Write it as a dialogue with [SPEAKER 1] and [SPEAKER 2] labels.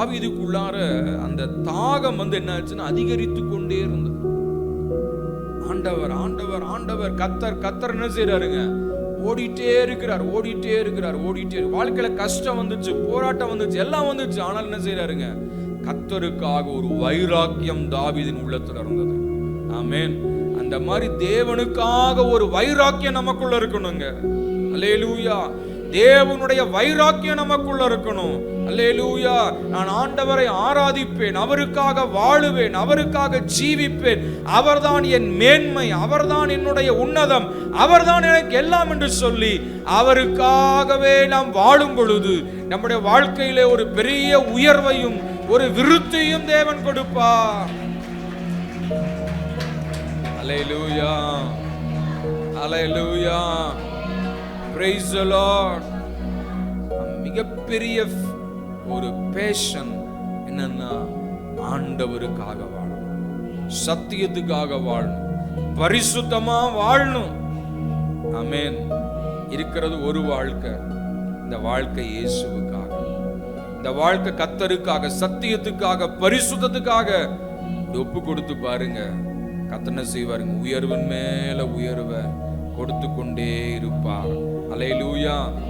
[SPEAKER 1] தாவீதுக்குள்ளார அந்த தாகம் வந்து என்ன ஆச்சுன்னா அதிகரித்து கொண்டே இருந்தது. ஆண்டவர் ஆண்டவர் ஆண்டவர் கத்தர் கத்தர் என்ன செய்யறாருங்க ஓடிட்டே இருக்கிறார் ஓடிட்டே இருக்கிறார் ஓடிட்டே வாழ்க்கையில கஷ்டம் வந்துச்சு போராட்டம் வந்துச்சு எல்லாம் வந்துச்சு. ஆனால் என்ன செய்யறாருங்க கத்தருக்காக ஒரு வைராக்கியம் தாவிதின் உள்ளத்துல இருந்தது. ஆமேன். அந்த மாதிரி தேவனுக்காக ஒரு வைராக்கியம் நமக்குள்ள இருக்கணுங்க. அல்லேலூயா தேவனுடைய வைராக்கியம் நமக்குள்ள இருக்கணும். அல்லேலூயா. நான் ஆண்டவரை ஆராதிப்பேன் அவருக்காக வாழுவேன் அவருக்காக ஜீவிப்பேன். அவர்தான் என் மேன்மை அவர்தான் என்னுடைய உன்னதம் அவர்தான் எனக்கு எல்லாம் என்று சொல்லி அவருக்காகவே நாம் வாழும் பொழுது நம்முடைய வாழ்க்கையிலே ஒரு பெரிய உயர்வையும் ஒரு விருத்தியும் தேவன் கொடுப்பார். அலை லூயா பிரைஸ் மிகப்பெரிய ஒரு பேஷன் என்னன்னா ஆண்டவருக்காக வாழணும். சத்தியத்துக்காக வாழணும். பரிசுத்தமா வாழணும். அமேன் இருக்கிறது ஒரு வாழ்க்கை. இந்த வாழ்க்கை இயேசுவுக்காக. இந்த வாழ்க்கை கத்தருக்காக சத்தியத்துக்காக பரிசுத்தத்துக்காக. ஒப்பு கொடுத்து பாருங்க. கத்தனை செய்வாருங்க. உயர்வின் மேல உயர்வை கொடுத்து கொண்டே இருப்பார். அலையலூயா